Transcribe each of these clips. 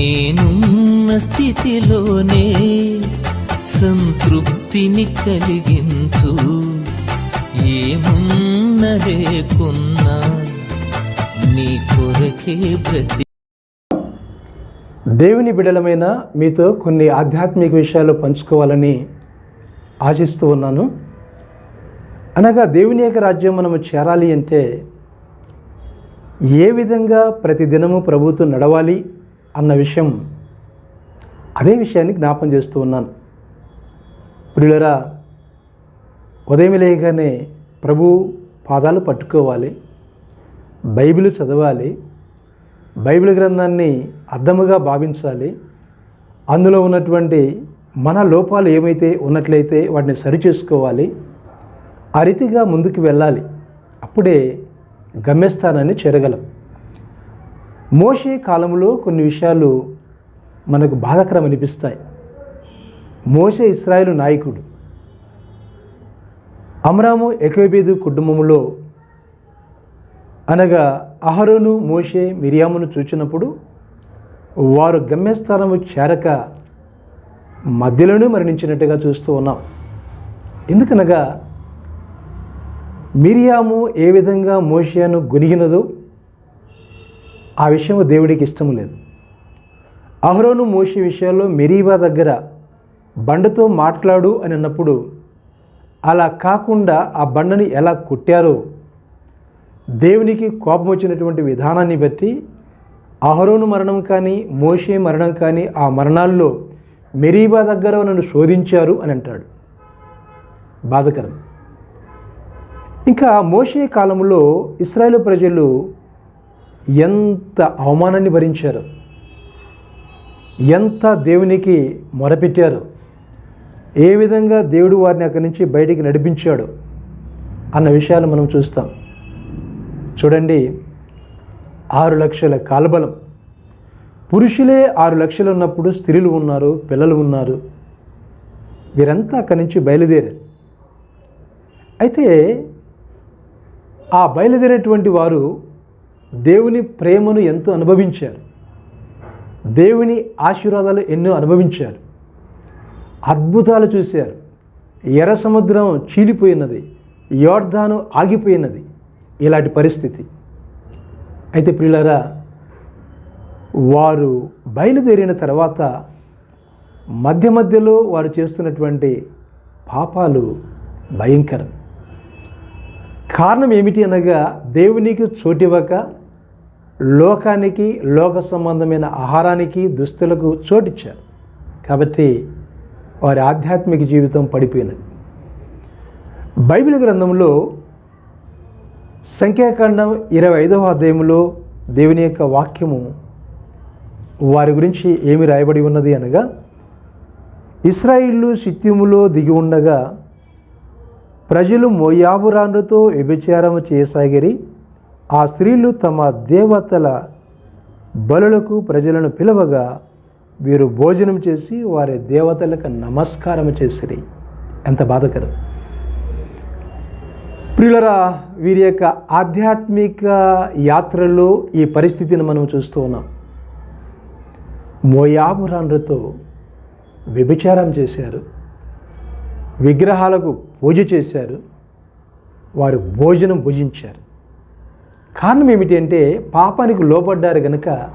నేనున్న స్థితిలోనే సంతృప్తిని కలిగించు. ఏమున్న లేకున్నా నీ కొరకే ప్రతి దేవుని బిడలమైన మీతో కొన్ని ఆధ్యాత్మిక విషయాలు పంచుకోవాలని ఆశిస్తూ ఉన్నాను. అనగా దేవుని యొక్క రాజ్యం మనము చేరాలి అంటే ఏ విధంగా ప్రతిదినము ప్రభుత్వం నడవాలి? అన్న విషయం అదే విషయాన్ని జ్ఞాపం చేస్తూ ఉన్నాను. ప్రియులరా ఉదయం లేగానే ప్రభు పాదాలు పట్టుకోవాలి బైబిల్ చదవాలి బైబిల్ గ్రంథాన్ని అర్థముగా భావించాలి అందులో ఉన్నటువంటి మన లోపాలు ఏమైతే ఉన్నట్లయితే వాటిని సరిచేసుకోవాలి ఆ రీతిగా ముందుకు వెళ్ళాలి. అప్పుడే గమ్యస్థానాన్ని చేరగలం. మోషే కాలంలో కొన్ని విషయాలు మనకు బాధకరం అనిపిస్తాయి. మోషే ఇస్రాయేలు నాయకుడు. అమరాము ఎకోబేదు కుటుంబంలో అనగా అహరోను మోషే మిరియామును చూచినప్పుడు వారు గమ్యస్థానము చేరక మధ్యలోనే మరణించినట్టుగా చూస్తూ ఉన్నాం. ఎందుకనగా మిరియాము ఏ విధంగా మోషేను గొనిగినదో ఆ విషయం దేవుడికి ఇష్టం లేదు. అహరోను మోషే విషయాల్లో మెరీబా దగ్గర బండతో మాట్లాడు అని అన్నప్పుడు అలా కాకుండా ఆ బండని ఎలా కొట్టారో దేవునికి కోపం వచ్చినటువంటి విధానాన్ని బట్టి అహరోను మరణం కానీ మోషే మరణం కానీ ఆ మరణాల్లో మెరీబా దగ్గర నన్ను శోధించారు అని అంటాడు. బాధకరం. ఇంకా మోషే కాలంలో ఇస్రాయేల్ ప్రజలు ఎంత అవమానాన్ని భరించారు? ఎంత దేవునికి మొరపెట్టారు? ఏ విధంగా దేవుడు వారిని అక్కడి నుంచి బయటికి నడిపించాడు? అన్న విషయాలు మనం చూస్తాం. చూడండి ఆరు లక్షల కాలబలం. పురుషులే ఆరు లక్షలు ఉన్నప్పుడు స్త్రీలు ఉన్నారు పిల్లలు ఉన్నారు. వీరంతా అక్కడి నుంచి బయలుదేరారు. అయితే ఆ బయలుదేరేటువంటి వారు దేవుని ప్రేమను ఎంతో అనుభవించారు. దేవుని ఆశీర్వాదాలు ఎన్నో అనుభవించారు. అద్భుతాలు చూశారు. ఎర్ర సముద్రం చీలిపోయినది యోర్ధాను ఆగిపోయినది ఇలాంటి పరిస్థితి. అయితే ప్రియులరా వారు బయలుదేరిన తర్వాత మధ్య మధ్యలో వారు చేస్తున్నటువంటి పాపాలు భయంకరం. కారణం ఏమిటి అనగా దేవునికి చోటివ్వక లోకానికి లోక సంబంధమైన ఆహారానికి దుస్తులకు చోటిచ్చారు. కాబట్టి వారి ఆధ్యాత్మిక జీవితం పడిపోయినది. బైబిల్ గ్రంథంలో సంఖ్యాకాండం ఇరవై ఐదవ అధ్యాయంలో దేవుని యొక్క వాక్యము వారి గురించి ఏమి రాయబడి ఉన్నది అనగా ఇస్రాయిల్లు సిత్యములో దిగి ఉండగా ప్రజలు మోయాబురాన్లతో వ్యభిచారము చేయసాగిరి ఆ స్త్రీలు తమ దేవతల బలులకు ప్రజలను పిలవగా వీరు భోజనం చేసి వారి దేవతలకు నమస్కారం చేసిరి. ఎంత బాధకరం. ప్రియులరా వీరి యొక్క ఆధ్యాత్మిక యాత్రలో ఈ పరిస్థితిని మనం చూస్తూ ఉన్నాం. మోయాబురాన్లతో వ్యభిచారం చేశారు. విగ్రహాలకు పూజ చేశారు. వారు భోజనం భుజించారు. కారణం ఏమిటి అంటే పాపానికి లోపడ్డారు కనుక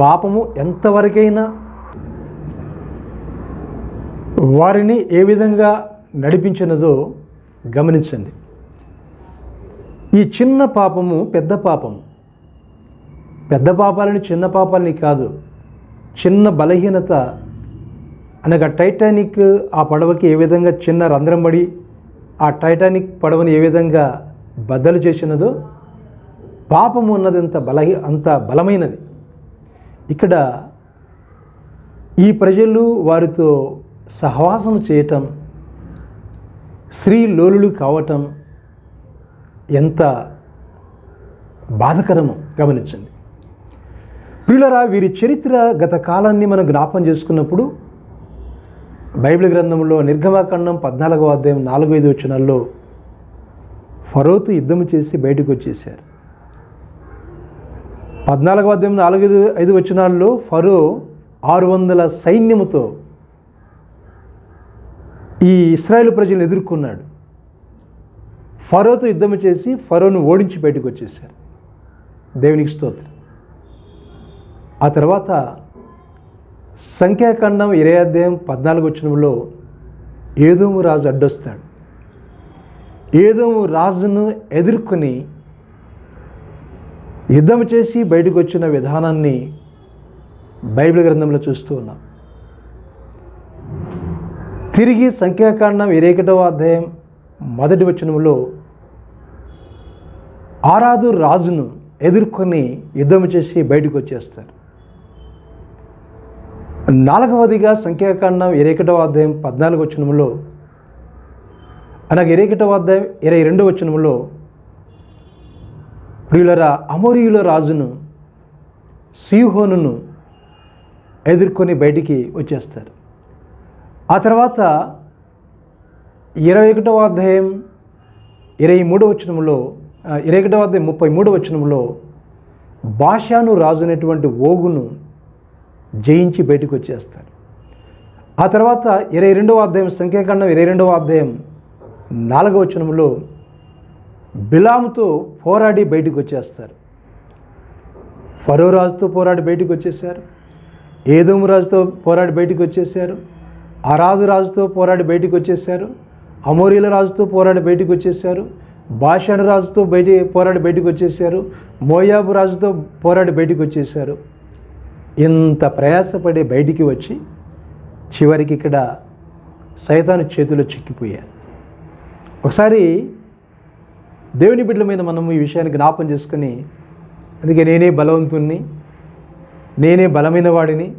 పాపము ఎంతవరకైనా వారిని ఏ విధంగా నడిపించినదో గమనించండి. ఈ చిన్న పాపము పెద్ద పాపము. పెద్ద పాపాలని చిన్న పాపాలని కాదు. చిన్న బలహీనత. అనగా టైటానిక్ ఆ పడవకి ఏ విధంగా చిన్న రంధ్రం పడి ఆ టైటానిక్ పడవని ఏ విధంగా బద్దలు చేసినదో పాపము ఉన్నది అంత బలహీ అంత బలమైనది. ఇక్కడ ఈ ప్రజలు వారితో సహవాసం చేయటం స్త్రీ లోలులు కావటం ఎంత బాధకరమో గమనించండి. ప్రియులరా వీరి చరిత్ర గత కాలాన్ని మనం జ్ఞాపం చేసుకున్నప్పుడు బైబిల్ గ్రంథంలో నిర్గమాఖండం పద్నాలుగో అధ్యాయం నాలుగు ఐదు వచనాల్లో ఫరోతు యుద్ధం చేసి బయటకు వచ్చేసారు పద్నాలుగవ అధ్యాయం నాలుగు ఐదు వచ్చినాళ్ళు ఫరో ఆరు వందల సైన్యముతో ఈ ఇస్రాయేల్ ప్రజలు ఎదుర్కొన్నాడు. ఫరోతో యుద్ధం చేసి ఫరోను ఓడించి బయటకు వచ్చేసారు దేవునికి స్తోత్రం. ఆ తర్వాత సంఖ్యాఖండం ఇరవై అధ్యాయం పద్నాలుగు వచ్చినంలో ఏదోము రాజు అడ్డొస్తాడు. ఏదోము రాజును ఎదుర్కొని యుద్ధం చేసి బయటకు వచ్చిన విధానాన్ని బైబిల్ గ్రంథంలో చూస్తూ ఉన్నాం. తిరిగి సంఖ్యాకాండం ఇరవై ఒకటవ అధ్యాయం మొదటి వచనంలో ఆరాధు రాజును ఎదుర్కొని యుద్ధం చేసి బయటకు వచ్చేస్తారు. నాలుగవదిగా సంఖ్యాకాండం ఇరవై ఒకటవ అధ్యాయం పద్నాలుగు వచనంలో అనగా ఇరవై ఒకటవ అధ్యాయం ఇరవై రెండవ వచనంలో ప్రియులరా అమోరియుల రాజును సీహోనును ఎదుర్కొని బయటికి వచ్చేస్తారు. ఆ తర్వాత ఇరవై ఒకటవ అధ్యాయం ఇరవై మూడవ వచనంలో ఇరవై ఒకటవ అధ్యాయం ముప్పై మూడవ వచనంలో భాషాను రాజు అనేటువంటి ఓగును జయించి బయటకు వచ్చేస్తారు. ఆ తర్వాత ఇరవై రెండవ అధ్యాయం సంఖ్యాకాండం ఇరవై రెండవ అధ్యాయం నాలుగవ వచనంలో బిలాముతో పోరాడి బయటకు వచ్చేస్తారు. ఫరో రాజుతో పోరాడి బయటకు వచ్చేసారు ఏదోము రాజుతో పోరాడి బయటకు వచ్చేసారు అరాధు రాజుతో పోరాడి బయటకు వచ్చేసారు అమోరీల రాజుతో పోరాడి బయటకు వచ్చేసారు భాషణ రాజుతో బయట పోరాడి బయటకు వచ్చేసారు మోయాబు రాజుతో పోరాడి బయటకు వచ్చేసారు ఇంత ప్రయాసపడి బయటికి వచ్చి చివరికి ఇక్కడ సైతాను చేతిలో చిక్కిపోయారు. ఒకసారి దేవుని బిడ్డల మీద మనం ఈ విషయాన్ని జ్ఞాపం చేసుకొని అందుకే నేనే బలవంతుణ్ణి నేనే బలమైన వాడిని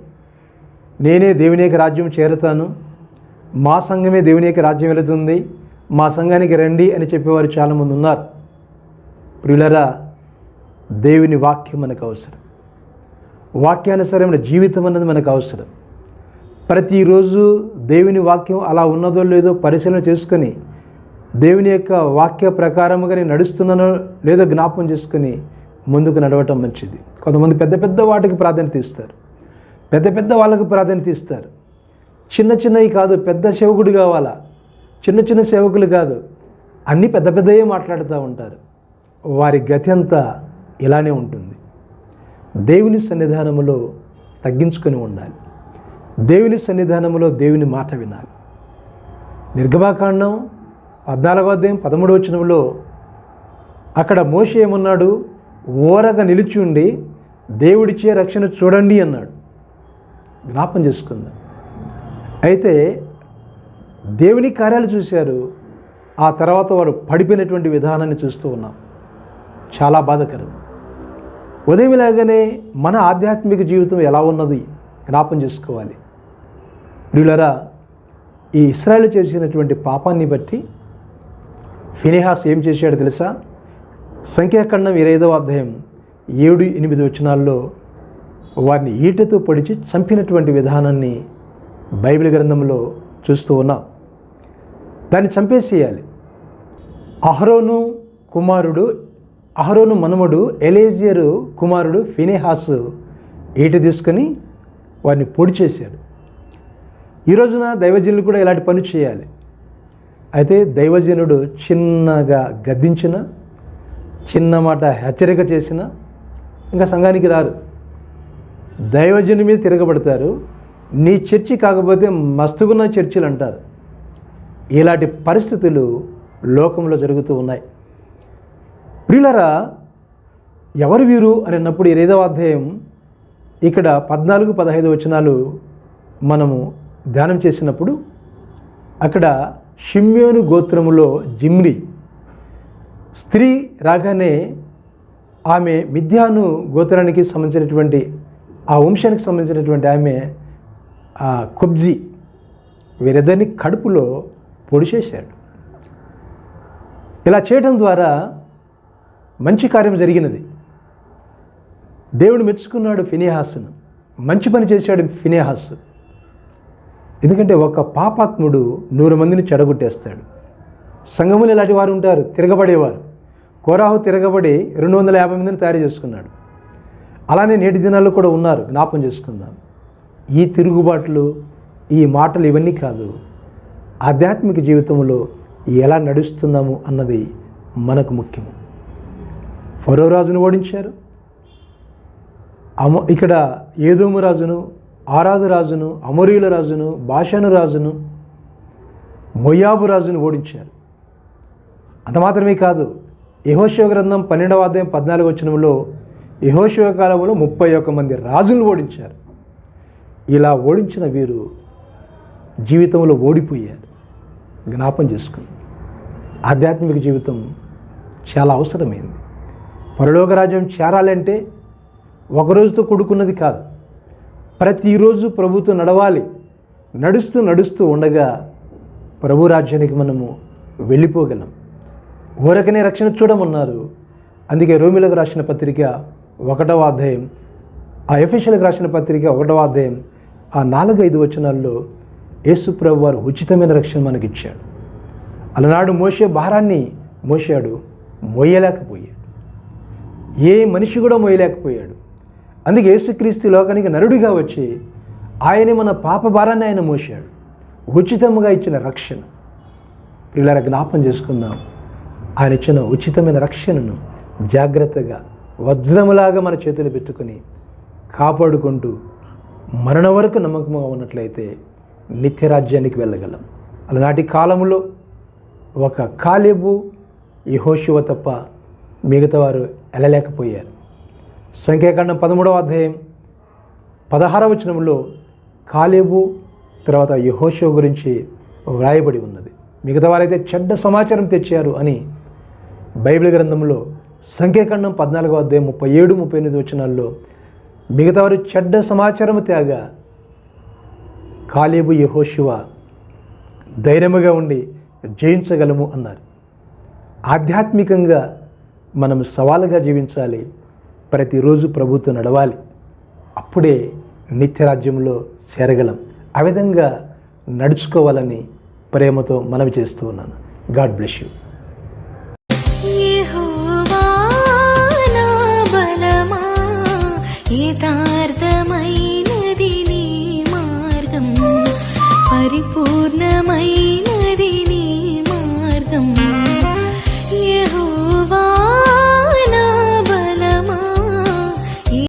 నేనే దేవుని యొక్క రాజ్యం చేరతాను మా సంఘమే దేవుని యొక్క రాజ్యం వెళుతుంది మా సంఘానికి రండి అని చెప్పేవారు చాలామంది ఉన్నారు. ప్రియులరా దేవుని వాక్యం మనకు అవసరం. వాక్యానుసారమైన జీవితం అన్నది మనకు అవసరం. ప్రతిరోజు దేవుని వాక్యం అలా ఉన్నదో లేదో పరిశీలన చేసుకొని దేవుని యొక్క వాక్య ప్రకారముగా నేను నడుస్తున్నానో లేదో జ్ఞాపం చేసుకుని ముందుకు నడవటం మంచిది. కొంతమంది పెద్ద పెద్ద వాటికి ప్రాధాన్యత ఇస్తారు. పెద్ద పెద్ద వాళ్ళకు ప్రాధాన్యత ఇస్తారు. చిన్న చిన్నవి కాదు పెద్ద సేవకుడు కావాలా? చిన్న చిన్న సేవకులు కాదు. అన్నీ పెద్ద పెద్దయే మాట్లాడుతూ ఉంటారు. వారి గతి అంతా ఇలానే ఉంటుంది. దేవుని సన్నిధానములో తగ్గించుకొని ఉండాలి. దేవుని సన్నిధానములో దేవుని మాట వినాలి. నిర్గమాకాండం పద్నాలుగో అధ్యాయం పదమూడవ వచనంలో అక్కడ మోషే ఏమన్నాడు? ఓరగా నిలిచి ఉండి దేవుడిచ్చే రక్షణ చూడండి అన్నాడు. జ్ఞాపం చేసుకుందాం. అయితే దేవుని కార్యాలు చూశారు. ఆ తర్వాత వారు పడిపోయినటువంటి విధానాన్ని చూస్తూ ఉన్నాం. చాలా బాధకరం. ఉదయం లాగానే మన ఆధ్యాత్మిక జీవితం ఎలా ఉన్నది జ్ఞాపం చేసుకోవాలి. ప్రియులరా ఈ ఇస్రాయల్ చేసినటువంటి పాపాన్ని బట్టి ఫినిహాస్ ఏం చేశాడు తెలుసా? సంఖ్యాఖండం ఇరవై ఐదవ అధ్యాయం ఏడు ఎనిమిది వచనాల్లో వారిని ఈటతో పొడిచి చంపినటువంటి విధానాన్ని బైబిల్ గ్రంథంలో చూస్తూ ఉన్నాం. దాన్ని చంపేసేయాలి. అహరోను కుమారుడు అహరోను మనముడు ఎలేజియరు కుమారుడు ఫినేహాసు ఈట తీసుకొని వారిని పొడి చేశాడు ఈ రోజున దైవజనులు కూడా ఇలాంటి పని చేయాలి. అయితే దైవజనుడు చిన్నగా గద్దించిన చిన్న మాట హెచ్చరిక చేసిన ఇంకా సంఘానికి రారు. దైవజను మీద తిరగబడతారు. నీ చర్చి కాకపోతే మస్తుగున్న చర్చిలు అంటారు. ఇలాంటి పరిస్థితులు లోకంలో జరుగుతూ ఉన్నాయి. ప్రియులరా ఎవరు వీరు అని అన్నప్పుడు ఇరవైదవ అధ్యాయం ఇక్కడ పద్నాలుగు పదహైదు వచనాలు మనము ధ్యానం చేసినప్పుడు అక్కడ షిమ్యోను గోత్రములో జిమ్రి. స్త్రీ రాగానే ఆమె మిథ్యాను గోత్రానికి సంబంధించినటువంటి ఆ వంశానికి సంబంధించినటువంటి ఆమె ఆ వీరిద్దరిని కడుపులో పొడిచేశాడు ఇలా చేయడం ద్వారా మంచి కార్యం జరిగినది. దేవుడు మెచ్చుకున్నాడు ఫినేహాస్ను. మంచి పని చేశాడు ఫినేహాస్. ఎందుకంటే ఒక పాపాత్ముడు నూరు మందిని చెడగొట్టేస్తాడు. సంఘములు ఇలాంటి వారు ఉంటారు తిరగబడేవారు. కోరాహు తిరగబడి రెండు వందల యాభై మందిని తయారు చేసుకున్నాడు. అలానే నేటి దినాల్లో కూడా ఉన్నారు జ్ఞాపం చేసుకుందాం. ఈ తిరుగుబాట్లు ఈ మాటలు ఇవన్నీ కాదు ఆధ్యాత్మిక జీవితంలో ఎలా నడుస్తున్నాము అన్నది మనకు ముఖ్యం. ఫరో రాజును ఓడించారు. అమ ఇక్కడ ఏదోము రాజును ఆరాధు రాజును అమరీయుల రాజును భాషను రాజును మొయాబు రాజును ఓడించారు. అంత మాత్రమే కాదు యహోశివ గ్రంథం పన్నెండవ అధ్యాయం పద్నాలుగు వచ్చినంలో యహోశివ కాలంలో ముప్పై ఒక్క మంది రాజులను ఓడించారు. ఇలా ఓడించిన వీరు జీవితంలో ఓడిపోయారు. జ్ఞాపం చేసుకుంది. ఆధ్యాత్మిక జీవితం చాలా అవసరమైంది. పరలోక రాజ్యం చేరాలంటే ఒకరోజుతో కూడుకున్నది కాదు. ప్రతిరోజు ప్రభుతో నడవాలి. నడుస్తూ నడుస్తూ ఉండగా ప్రభు రాజ్యానికి మనము వెళ్ళిపోగలం. ఊరకనే రక్షణ చూడమన్నారు. అందుకే రోమిలకు రాసిన పత్రిక ఒకటవ అధ్యాయం ఆ ఎఫీషియల్కి రాసిన పత్రిక ఒకటవ అధ్యాయం ఆ నాలుగు ఐదు వచనాల్లో యేసు ప్రభు వారు ఉచితమైన రక్షణ మనకి ఇచ్చాడు అలనాడు మోసే భారాన్ని మోసాడు మోయలేకపోయాడు ఏ మనిషి కూడా మోయలేకపోయాడు అందుకే యేసుక్రీస్తు లోకానికి నరుడిగా వచ్చి ఆయనే మన పాప భారాన్ని ఆయన మోసాడు ఉచితంగా ఇచ్చిన రక్షణ. ఇలా జ్ఞాపం చేసుకుందాం. ఆయన ఇచ్చిన ఉచితమైన రక్షణను జాగ్రత్తగా వజ్రములాగా మన చేతులు పెట్టుకొని కాపాడుకుంటూ మరణ వరకు నమ్మకంగా ఉన్నట్లయితే నిత్య రాజ్యానికి వెళ్ళగలం. అలనాటి కాలంలో ఒక కాలేబు యహోశివ తప్ప మిగతా వారు వెళ్ళలేకపోయారు సంఖ్యాకాండం పదమూడవ అధ్యాయం పదహారవ వచనంలో కాలేబు తర్వాత యహోషో గురించి వ్రాయబడి ఉన్నది. మిగతా వారైతే చెడ్డ సమాచారం తెచ్చారు అని బైబిల్ గ్రంథంలో సంఖ్యాకాండం పద్నాలుగో అధ్యాయం ముప్పై ఏడు ముప్పై ఎనిమిది వచనాల్లో మిగతా వారు చెడ్డ సమాచారం తేగా కాలేబు యహోశివ ధైర్యముగా ఉండి జయించగలము అన్నారు. ఆధ్యాత్మికంగా మనం సవాలుగా జీవించాలి. ప్రతిరోజు ప్రభుత్వం నడవాలి. అప్పుడే నిత్యరాజ్యంలో చేరగలం. ఆ విధంగా నడుచుకోవాలని ప్రేమతో మనవి చేస్తూ ఉన్నాను. God bless you. పరిపూర్ణమై